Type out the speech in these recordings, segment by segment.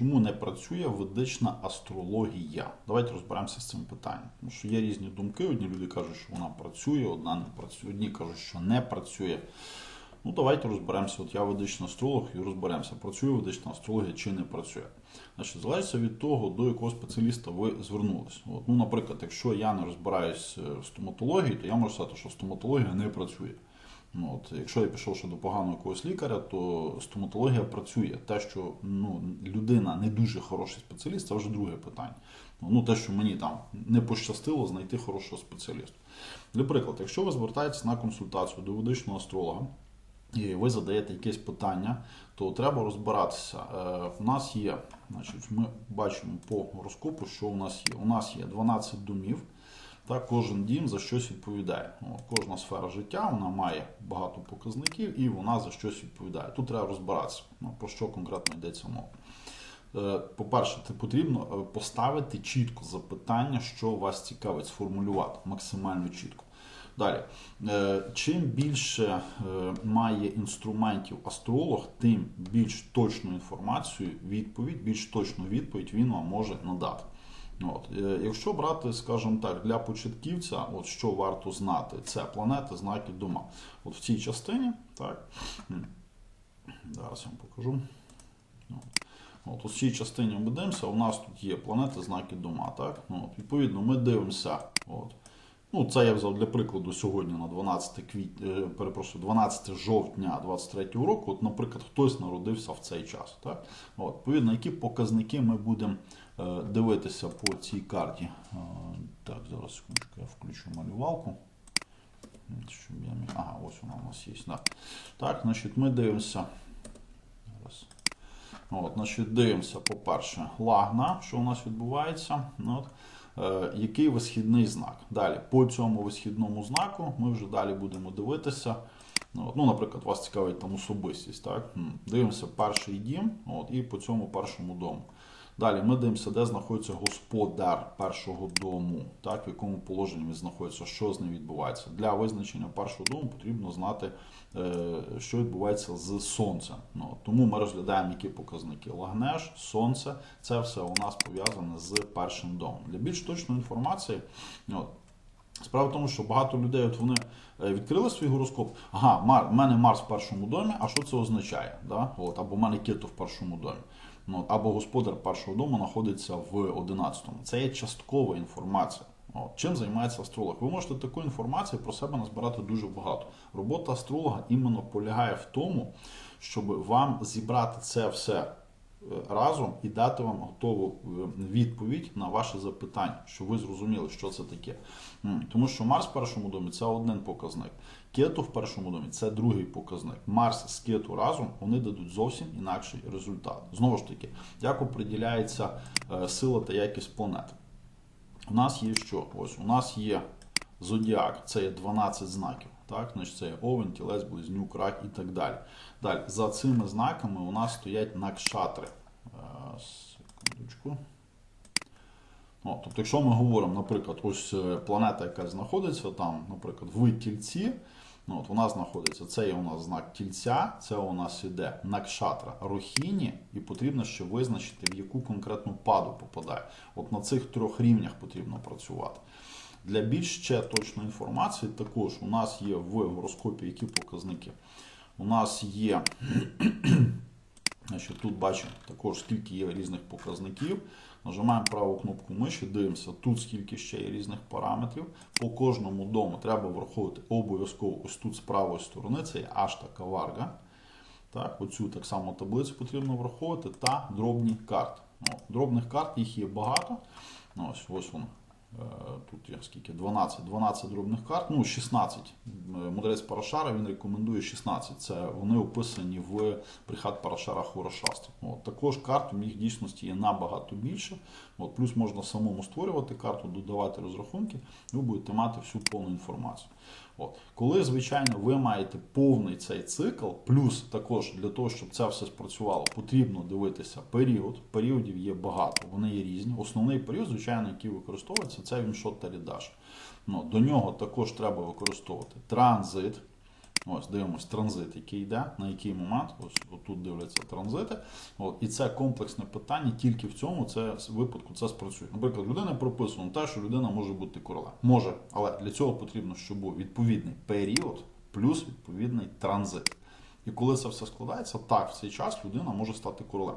чому не працює ведична астрологія? Давайте розберемося з цим питанням. Тому що є різні думки. Одні люди кажуть, що вона працює, одна не працює, одні кажуть, що не працює. Ну, давайте розберемося. От я ведичний астролог і розберемося, працює ведична астрологія чи не працює. Значить, залежить від того, до якого спеціаліста ви звернулись. От, ну, наприклад, якщо я не розбираюсь е, в стоматології, то я можу сказати, що стоматологія не працює. Ну, от, якщо я пішов ще до поганого якогось лікаря, то стоматологія працює. Те, що ну, людина не дуже хороший спеціаліст, це вже друге питання. Ну, те, що мені там не пощастило знайти хорошого спеціаліста. Для прикладу, якщо ви звертаєтесь на консультацію до ведичного астролога, і ви задаєте якесь питання, то треба розбиратися. Е, У нас є, значить, ми бачимо по гороскопу, що у нас є. У нас є 12 домів. Та кожен дім за щось відповідає. О, кожна сфера життя вона має багато показників і вона за щось відповідає. Тут треба розбиратися, ну, про що конкретно йдеться мова. Е, По-перше, потрібно е, поставити чітко запитання, що вас цікавить, сформулювати максимально чітко. Далі, Е, чим більше має інструментів астролог, тим більш точну інформацію, відповідь, більш точну відповідь він вам може надати. От. е, Якщо брати, скажімо так, для початківця, от що варто знати, це планети, знаки дома. От в цій частині, так, зараз я вам покажу. От. У цій частині ми дивимося, у нас тут є планети, знаки дома. Так? От, відповідно, ми дивимося. От. Ну, це я взяв для прикладу сьогодні на 12 квіт... е, перепрошую, 12 жовтня 23 року. От, наприклад, хтось народився в цей час. Так? От, відповідно, які показники ми будемо е, дивитися по цій карті. Е, так, зараз секундочку, я включу малювалку. Щоб я. Ага, ось вона у нас є. Да. Так, значить, ми дивимося. Зараз. От, значить, дивимося, по-перше, лагна, що у нас відбувається. Ну, От, який висхідний знак. Далі, по цьому висхідному знаку ми вже далі будемо дивитися. Ну, ну, наприклад, вас цікавить там особистість. Так? Дивимося перший дім от, і по цьому першому дому. Далі ми дивимося, де знаходиться господар першого дому, так, в якому положенні він знаходиться, що з ним відбувається. Для визначення першого дому потрібно знати, е, що відбувається з сонцем. Ну, тому ми розглядаємо які показники. Лагнеш, сонце це все у нас пов'язане з першим домом. Для більш точної інформації, от, Справа в тому, що багато людей от вони е, відкрили свій гороскоп. Ага, Мар, в мене Марс в першому домі, а що це означає? Да? От, або в мене Кето в першому домі. Ну, або господар першого дому знаходиться в 11-му. Це є часткова інформація. От. Чим займається астролог? Ви можете таку інформацію про себе назбирати дуже багато. Робота астролога іменно полягає в тому, щоб вам зібрати це все разом і дати вам готову е, відповідь на ваше запитання, щоб ви зрозуміли, що це таке. Тому що Марс в першому домі це один показник. Кету в першому домі це другий показник. Марс з кету разом вони дадуть зовсім інакший результат. Знову ж таки, як оприділяється е, сила та якість планети. У нас є що? Ось у нас є зодіак, це є 12 знаків. Так, значить це овен, тілець, близнюк, рак і так далі. Далі, за цими знаками у нас стоять накшатри. Е, Секундочку. О, тобто, якщо ми говоримо, наприклад, ось е, планета, яка знаходиться там, наприклад, в тільці, ну, от вона знаходиться, це є у нас знак тільця, це у нас іде накшатра рохіні, і потрібно ще визначити, в яку конкретну паду попадає. От на цих трьох рівнях потрібно працювати. Для більш ще точної інформації, також у нас є в гороскопі які показники. У нас є Значить, тут бачимо також, скільки є різних показників. Нажимаємо праву кнопку миші, дивимося, тут скільки ще є різних параметрів. По кожному дому треба враховувати обов'язково ось тут з правої сторони, це є ашта каварга. Так, оцю так само таблицю потрібно враховувати та дробні карти. Ну, дробних карт їх є багато. Ну, ось, ось воно. Е, Тут я скільки? 12, 12 дробних карт, ну 16. Е, Мудрець Парашара він рекомендує 16. Це вони описані в прихат Парашара Хорошастрі. От, також карт в їх дійсності є набагато більше. От, плюс можна самому створювати карту, додавати розрахунки, ви будете мати всю повну інформацію. От. Коли, звичайно, ви маєте повний цей цикл, плюс також для того, щоб це все спрацювало, потрібно дивитися період. Періодів є багато, вони є різні. Основний період, звичайно, який використовується, це віншот та рідаш. Ну, до нього також треба використовувати транзит. Ось, дивимось транзит, який йде, на який момент. Ось тут дивляться транзити. От, і це комплексне питання, тільки в цьому це випадку це спрацює. Наприклад, людина прописано те, що людина може бути королем. Може, але для цього потрібно, щоб був відповідний період плюс відповідний транзит. І коли це все складається, так, в цей час людина може стати королем.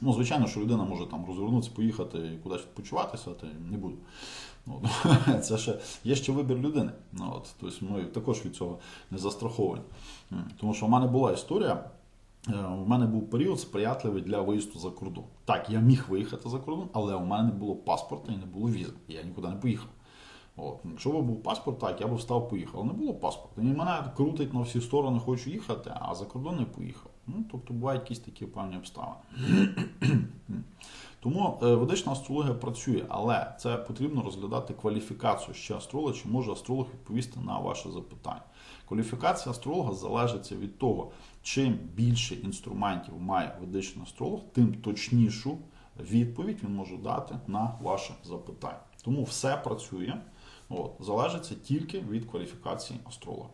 Ну, звичайно, що людина може там розвернутися, поїхати і кудись відпочиватися, то не буду. Ну, це ще є ще вибір людини. Ну, от, тобто ми також від цього не застраховані. Тому що в мене була історія. е, У мене був період сприятливий для виїзду за кордон. Так, я міг виїхати за кордон, але у мене не було паспорта і не було візи. Я нікуди не поїхав. От. Якщо б був паспорт, так, я б встав, поїхав. Але не було паспорта. І мене крутить на всі сторони, хочу їхати, а за кордон не поїхав. Ну, тобто бувають якісь такі певні обставини. Тому е, ведична астрологія працює, але це потрібно розглядати кваліфікацію ще астролога, чи може астролог відповісти на ваше запитання. Кваліфікація астролога залежить від того, чим більше інструментів має ведичний астролог, тим точнішу відповідь він може дати на ваше запитання. Тому все працює, от, залежить тільки від кваліфікації астролога.